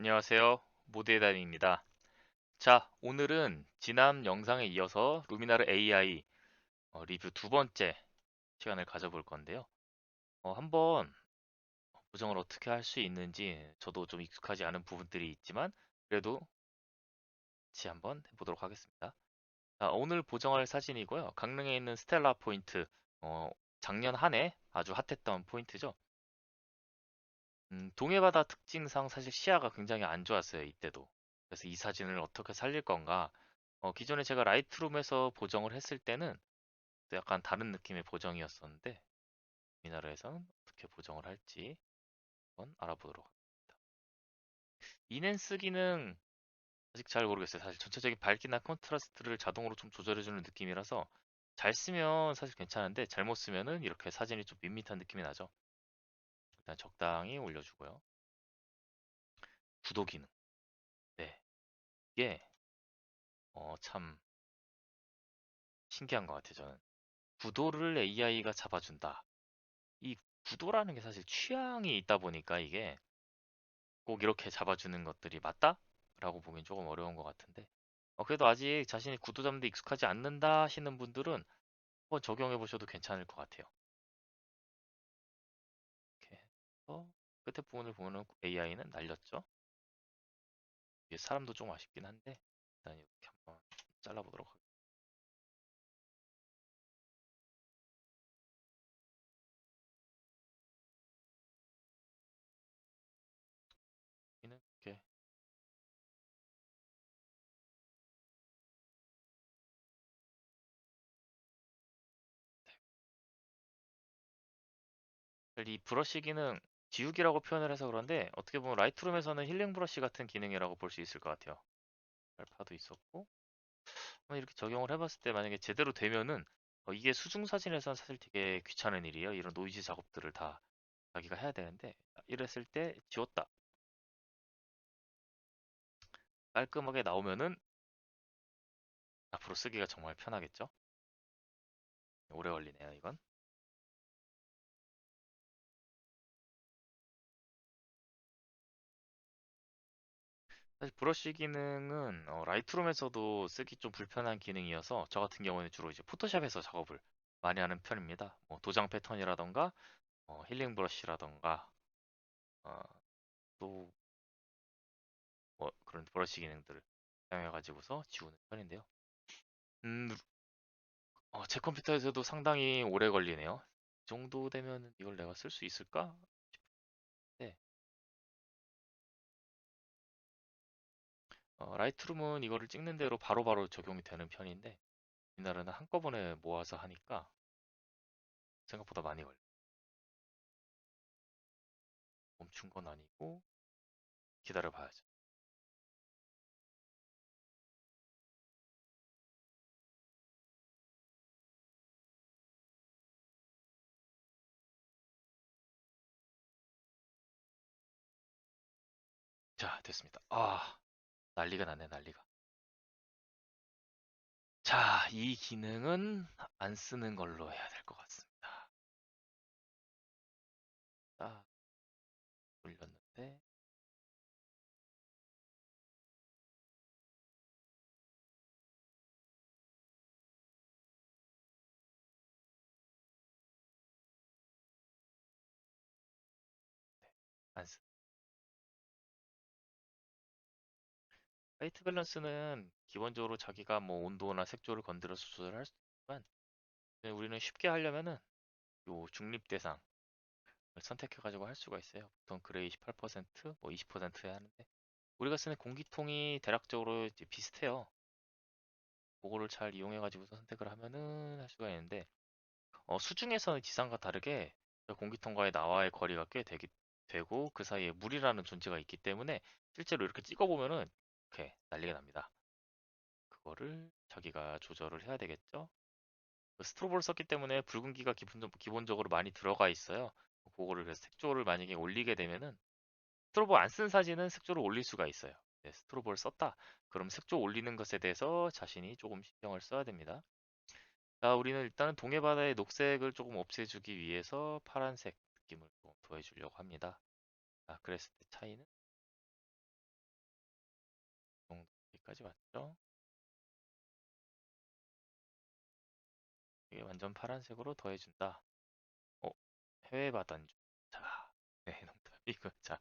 안녕하세요. 모드의 달인입니다. 자, 오늘은 지난 영상에 이어서 루미나르 AI 어, 리뷰 두 번째 시간을 가져볼 건데요. 어, 한번 보정을 어떻게 할 수 있는지 저도 좀 익숙하지 않은 부분들이 있지만 그래도 같이 한번 해보도록 하겠습니다. 자, 오늘 보정할 사진이고요. 강릉에 있는 스텔라 포인트, 어, 작년 한 해 아주 핫했던 포인트죠. 음, 동해바다 특징상 사실 시야가 굉장히 안 좋았어요, 이때도. 그래서 이 사진을 어떻게 살릴 건가? 어, 기존에 제가 라이트룸에서 보정을 했을 때는 또 약간 다른 느낌의 보정이었었는데, 우리나라에서는 어떻게 보정을 할지 한번 알아보도록 하겠습니다. 이넨스 기능 아직 잘 모르겠어요. 사실 전체적인 밝기나 컨트라스트를 자동으로 좀 조절해주는 느낌이라서 잘 쓰면 사실 괜찮은데 잘못 쓰면은 이렇게 사진이 좀 밋밋한 느낌이 나죠. 일단 적당히 올려주고요. 구도 기능. 네. 이게 어, 참 신기한 것 같아요, 저는. 구도를 AI가 잡아준다. 이 구도라는 게 사실 취향이 있다 보니까 이게 꼭 이렇게 잡아주는 것들이 맞다? 라고 보긴 조금 어려운 것 같은데. 어, 그래도 아직 자신이 구도 잡는 데 익숙하지 않는다 하시는 분들은 한번 적용해 보셔도 괜찮을 것 같아요. 해서 끝에 부분을 보면 AI는 날렸죠. 이게 사람도 좀 아쉽긴 한데 일단 이렇게 한번 잘라보도록 하겠습니다. 이렇게 이 브러쉬 기능 지우기라고 표현을 해서 그런데 어떻게 보면 라이트룸에서는 힐링 브러쉬 같은 기능이라고 볼 수 있을 것 같아요. 알파도 있었고 이렇게 적용을 해봤을 때 만약에 제대로 되면은 어, 이게 수중 사진에서는 사실 되게 귀찮은 일이에요. 이런 노이즈 작업들을 다 자기가 해야 되는데 이랬을 때 지웠다. 깔끔하게 나오면은 앞으로 쓰기가 정말 편하겠죠? 오래 걸리네요, 이건. 사실 브러쉬 기능은 어, 라이트룸에서도 쓰기 좀 불편한 기능이어서 저 같은 경우는 주로 이제 포토샵에서 작업을 많이 하는 편입니다. 뭐 도장 패턴이라던가 어, 힐링 브러쉬라던가 어, 또 뭐 그런 브러쉬 기능들을 사용해가지고서 지우는 편인데요. 음, 어, 제 컴퓨터에서도 상당히 오래 걸리네요. 이 정도 되면 이걸 내가 쓸 수 있을까? 어, 라이트룸은 이거를 찍는 대로 바로바로 적용이 되는 편인데 우리나라는 한꺼번에 모아서 하니까 생각보다 많이 걸려. 멈춘 건 아니고 기다려 봐야죠. 자, 됐습니다. 아, 난리가 났네, 난리가. 자, 이 기능은 안 쓰는 걸로 해야 될 것 같습니 화이트 밸런스는 기본적으로 자기가 뭐 온도나 색조를 건드려서 조절할 수 있지만 우리는 쉽게 하려면은 요 중립 대상 선택해 가지고 할 수가 있어요. 보통 그레이 18%, 뭐 20%에 하는데 우리가 쓰는 공기통이 대략적으로 이제 비슷해요. 그거를 잘 이용해 가지고 선택을 하면은 할 수가 있는데 어, 수중에서는 지상과 다르게 공기통과의 나와의 거리가 꽤 되기, 되고 그 사이에 물이라는 존재가 있기 때문에 실제로 이렇게 찍어보면은 이렇게 난리가 납니다. 그거를 자기가 조절을 해야 되겠죠. 그 스트로보를 썼기 때문에 붉은기가 기본, 적으로 많이 들어가 있어요. 그거를 그래서 색조를 만약에 올리게 되면은 스트로보 안쓴 사진은 색조를 올릴 수가 있어요. 네, 스트로보를 썼다. 그럼 색조 올리는 것에 대해서 자신이 조금 신경을 써야 됩니다. 자, 우리는 일단은 동해바다의 녹색을 조금 없애주기 위해서 파란색 느낌을 좀 더해주려고 합니다. 자, 그랬을 때 차이는 여기까지 왔죠? 이게 완전 파란색으로 더해준다. 어, 해외 바다인 줄. 자, 네, 농담. 이거 자,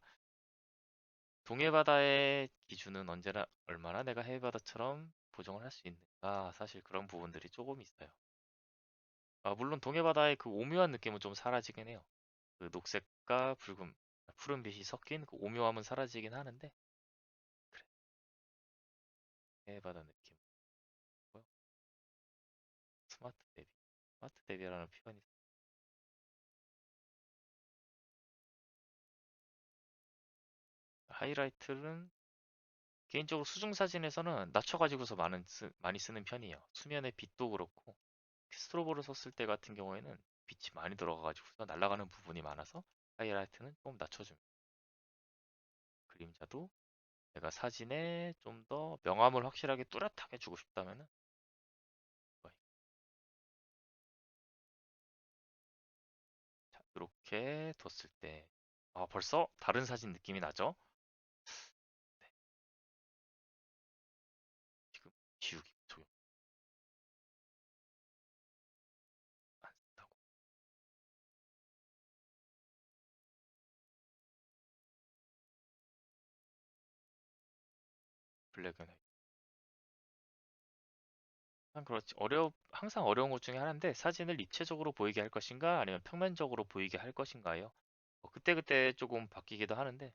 동해 바다의 기준은 언제나 얼마나 내가 해외 바다처럼 보정을 할 수 있는가? 사실 그런 부분들이 조금 있어요. 아, 물론 동해 바다의 그 오묘한 느낌은 좀 사라지긴 해요. 그 녹색과 붉은, 푸른빛이 섞인 그 오묘함은 사라지긴 하는데. 해외 바다 느낌. 뭐요? 스마트 데뷔. 스마트 데뷔라는 표현이 하이라이트는 개인적으로 수중 사진에서는 낮춰가지고서 많은 쓰, 많이 쓰는 편이에요. 수면의 빛도 그렇고 스트로보를 썼을 때 같은 경우에는 빛이 많이 들어가가지고서 날아가는 부분이 많아서 하이라이트는 조금 낮춰줍니다. 그림자도 내가 사진에 좀 더 명암을 확실하게 뚜렷하게 주고 싶다면은 자, 이렇게 뒀을 때 아, 벌써 다른 사진 느낌이 나죠? 블랙 앤 화이트. 참 그렇지. 어려 항상 어려운 것 중에 하나인데 사진을 입체적으로 보이게 할 것인가 아니면 평면적으로 보이게 할 것인가요? 뭐 그때그때 조금 바뀌기도 하는데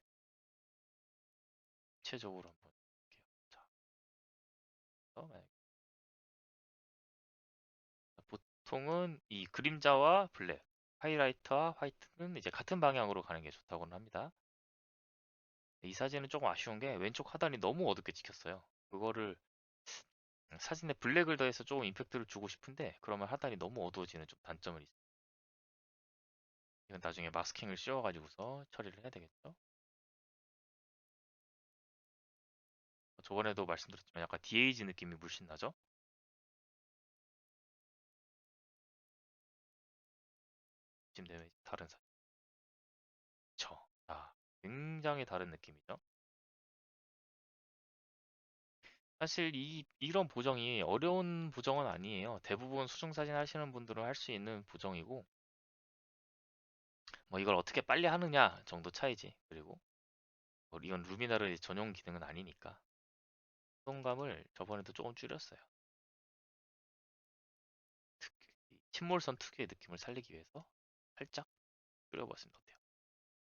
입체적으로 한번 볼게요. 자, 어, 보통은 이 그림자와 블랙, 하이라이트와 화이트는 이제 같은 방향으로 가는 게 좋다고는 합니다. 이 사진은 조금 아쉬운 게 왼쪽 하단이 너무 어둡게 찍혔어요. 그거를 사진에 블랙을 더해서 조금 임팩트를 주고 싶은데 그러면 하단이 너무 어두워지는 좀 단점을 있어요. 이건 나중에 마스킹을 씌워가지고서 처리를 해야 되겠죠. 저번에도 말씀드렸지만 약간 DAG 느낌이 물씬 나죠? 지금 되면 다른 사진. 굉장히 다른 느낌이죠. 사실 이, 이런 보정이 어려운 보정은 아니에요. 대부분 수중사진 하시는 분들은 할 수 있는 보정이고, 뭐 이걸 어떻게 빨리 하느냐 정도 차이지. 그리고 뭐 이건 루미나르의 전용 기능은 아니니까. 소동감을 저번에도 조금 줄였어요. 특, 침몰선 특유의 느낌을 살리기 위해서 살짝 줄여봤습니다. 어때요?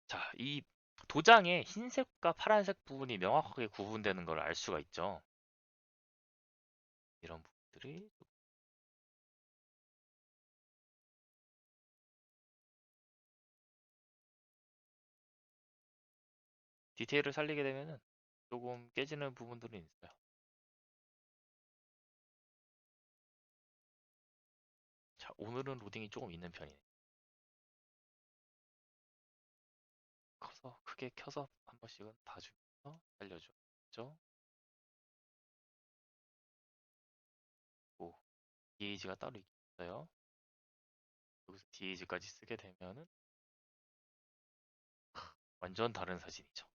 자, 이 도장의 흰색과 파란색 부분이 명확하게 구분되는 걸 알 수가 있죠. 이런 부분들이 디테일을 살리게 되면은 조금 깨지는 부분들은 있어요. 자, 오늘은 로딩이 조금 있는 편이네. 커서 크게 켜서 한 번씩은 봐주면서 살려줘. 오, DAG가 따로 있어요. 여기서 DAG까지 쓰게 되면은 완전 다른 사진이죠.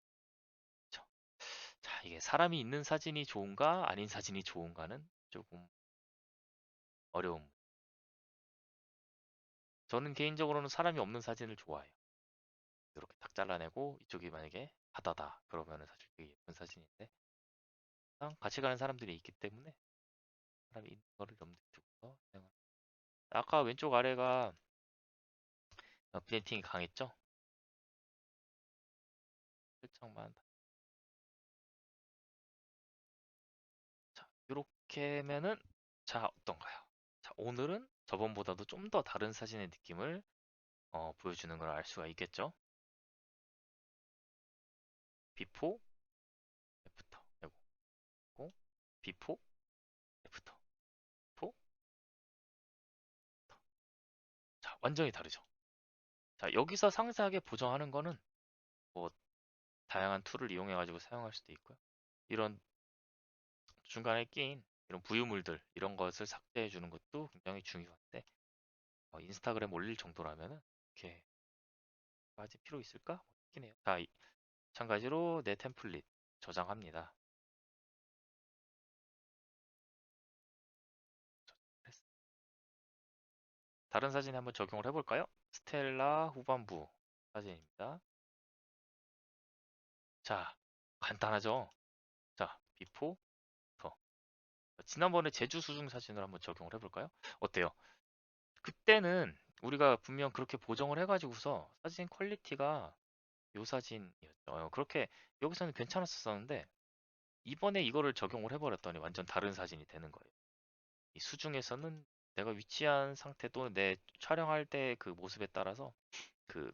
그쵸? 자, 이게 사람이 있는 사진이 좋은가 아닌 사진이 좋은가는 조금 어려움. 저는 개인적으로는 사람이 없는 사진을 좋아해요. 이렇게 딱 잘라내고 이쪽이 만약에 바다다 그러면은 사실 되게 예쁜 사진인데 같이 가는 사람들이 있기 때문에 사람이 있는 거를 염두에 두고서 사용합니다. 아까 왼쪽 아래가 블렌팅이 강했죠? 살짝만 자 이렇게면은 자 어떤가요? 자 오늘은 저번보다도 좀 더 다른 사진의 느낌을 어, 보여주는 걸 알 수가 있겠죠? 비포 애프터 이고 비포 애프터 포 자, 완전히 다르죠. 자, 여기서 상세하게 보정하는 거는 뭐 다양한 툴을 이용해 가지고 사용할 수도 있고요. 이런 중간에 끼인 이런 부유물들 이런 것을 삭제해 주는 것도 굉장히 중요한데 어, 인스타그램 올릴 정도라면은 이렇게 까지 필요 있을까? 뭐 있긴 해요. 자, 이, 마찬가지로 내 템플릿 저장합니다. 다른 사진에 한번 적용을 해볼까요? 스텔라 후반부 사진입니다. 자, 간단하죠? 자, 비포, 부터. 지난번에 제주 수중 사진을 한번 적용을 해볼까요? 어때요? 그때는 우리가 분명 그렇게 보정을 해가지고서 사진 퀄리티가 요 사진이었죠. 어, 그렇게 여기서는 괜찮았었는데 이번에 이거를 적용을 해버렸더니 완전 다른 사진이 되는 거예요. 이 수중에서는 내가 위치한 상태도 내 촬영할 때 그 모습에 따라서 그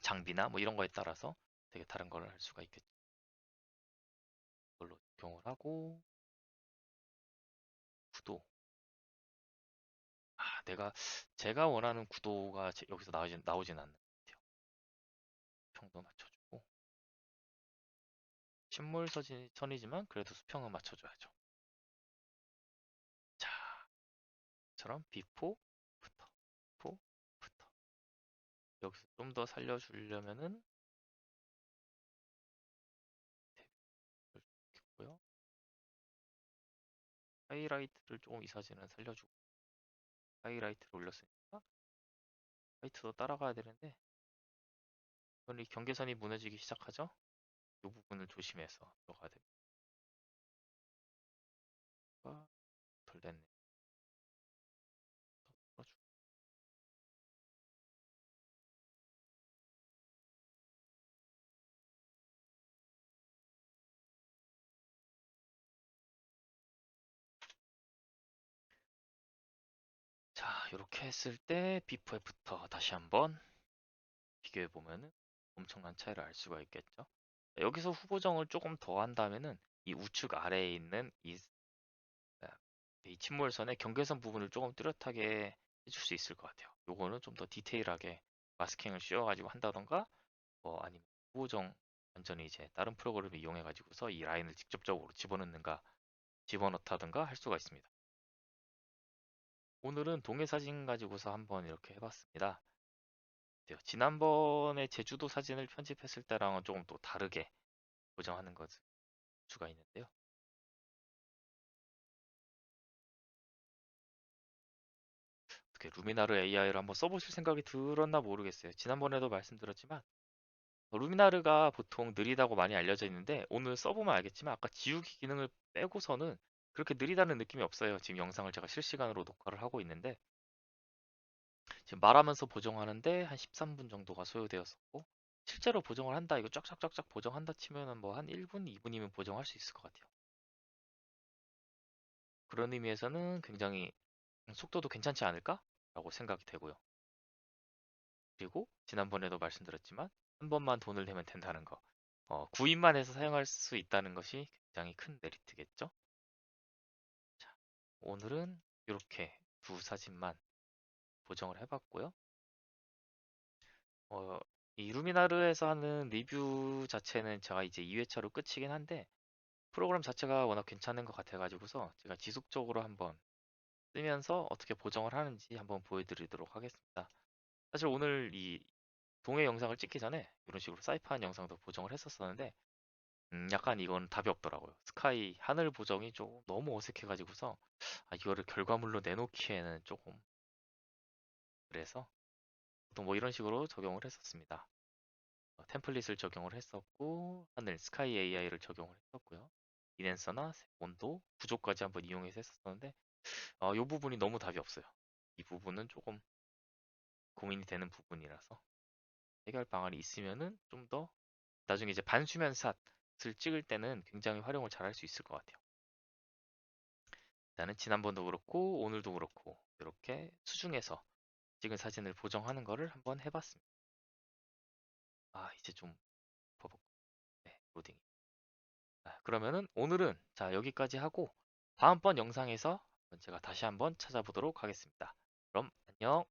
장비나 뭐 이런 거에 따라서 되게 다른 걸 할 수가 있겠죠. 이걸로 적용을 하고 구도 아 내가 제가 원하는 구도가 제- 여기서 나오진 나오진 않는 수평도 맞춰주고 식물 서진 선이지만 그래도 수평은 맞춰줘야죠. 자, 처럼 비포부터 포부터 여기서 좀 더 살려주려면은 좋겠고요. 하이라이트를 조금 이 사진은 살려주고 하이라이트를 올렸으니까 하이트도 따라가야 되는데 이 경계선이 무너지기 시작하죠. 이 부분을 조심해서 들어가야 됩니다. 아, 덜 됐네. 자, 이렇게 했을 때 비포 애프터 다시 한번 비교해 보면은 엄청난 차이를 알 수가 있겠죠. 자, 여기서 후보정을 조금 더 한다면은 이 우측 아래에 있는 이, 아, 이 침몰선의 경계선 부분을 조금 뚜렷하게 해줄 수 있을 것 같아요. 요거는 좀 더 디테일하게 마스킹을 씌워가지고 한다던가 뭐 아니면 후보정 완전히 이제 다른 프로그램을 이용해 가지고서 이 라인을 직접적으로 집어넣는가 집어넣다든가 할 수가 있습니다. 오늘은 동해 사진 가지고서 한번 이렇게 해봤습니다. 어때요? 지난번에 제주도 사진을 편집했을 때랑은 조금 또 다르게 보정하는 것 수가 있는데요. 어떻게 루미나르 AI를 한번 써보실 생각이 들었나 모르겠어요. 지난번에도 말씀드렸지만 어, 루미나르가 보통 느리다고 많이 알려져 있는데 오늘 써보면 알겠지만 아까 지우기 기능을 빼고서는 그렇게 느리다는 느낌이 없어요. 지금 영상을 제가 실시간으로 녹화를 하고 있는데 지금 말하면서 보정하는데 한 13분 정도가 소요되었었고 실제로 보정을 한다 이거 쫙쫙쫙쫙 보정한다 치면은 뭐 한 1분, 2분이면 보정할 수 있을 것 같아요. 그런 의미에서는 굉장히 속도도 괜찮지 않을까 라고 생각이 되고요. 그리고 지난번에도 말씀드렸지만 한 번만 돈을 내면 된다는 거. 어, 구입만 해서 사용할 수 있다는 것이 굉장히 큰 메리트겠죠. 자, 오늘은 이렇게 두 사진만 보정을 해봤고요. 어, 이 루미나르에서 하는 리뷰 자체는 제가 이제 2회차로 끝이긴 한데 프로그램 자체가 워낙 괜찮은 것 같아가지고서 제가 지속적으로 한번 쓰면서 어떻게 보정을 하는지 한번 보여드리도록 하겠습니다. 사실 오늘 이 동해 영상을 찍기 전에 이런 식으로 사이판 영상도 보정을 했었었는데 음, 약간 이건 답이 없더라고요. 스카이 하늘 보정이 조금 너무 어색해가지고서 아, 이거를 결과물로 내놓기에는 조금 그래서 보통 뭐 이런 식으로 적용을 했었습니다. 어, 템플릿을 적용을 했었고 하늘 스카이 AI를 적용을 했었고요. 이넨서나 온도 구조까지 한번 이용해서 했었는데 어, 이 부분이 너무 답이 없어요. 이 부분은 조금 고민이 되는 부분이라서 해결 방안이 있으면은 좀 더 나중에 이제 반수면 샷을 찍을 때는 굉장히 활용을 잘 할 수 있을 것 같아요. 나는 지난번도 그렇고 오늘도 그렇고 이렇게 수중에서 찍은 사진을 보정하는 거를 한번 해봤습니다. 아 이제 좀 버벅 네 로딩 아, 그러면은 오늘은 자 여기까지 하고 다음번 영상에서 제가 다시 한번 찾아보도록 하겠습니다. 그럼 안녕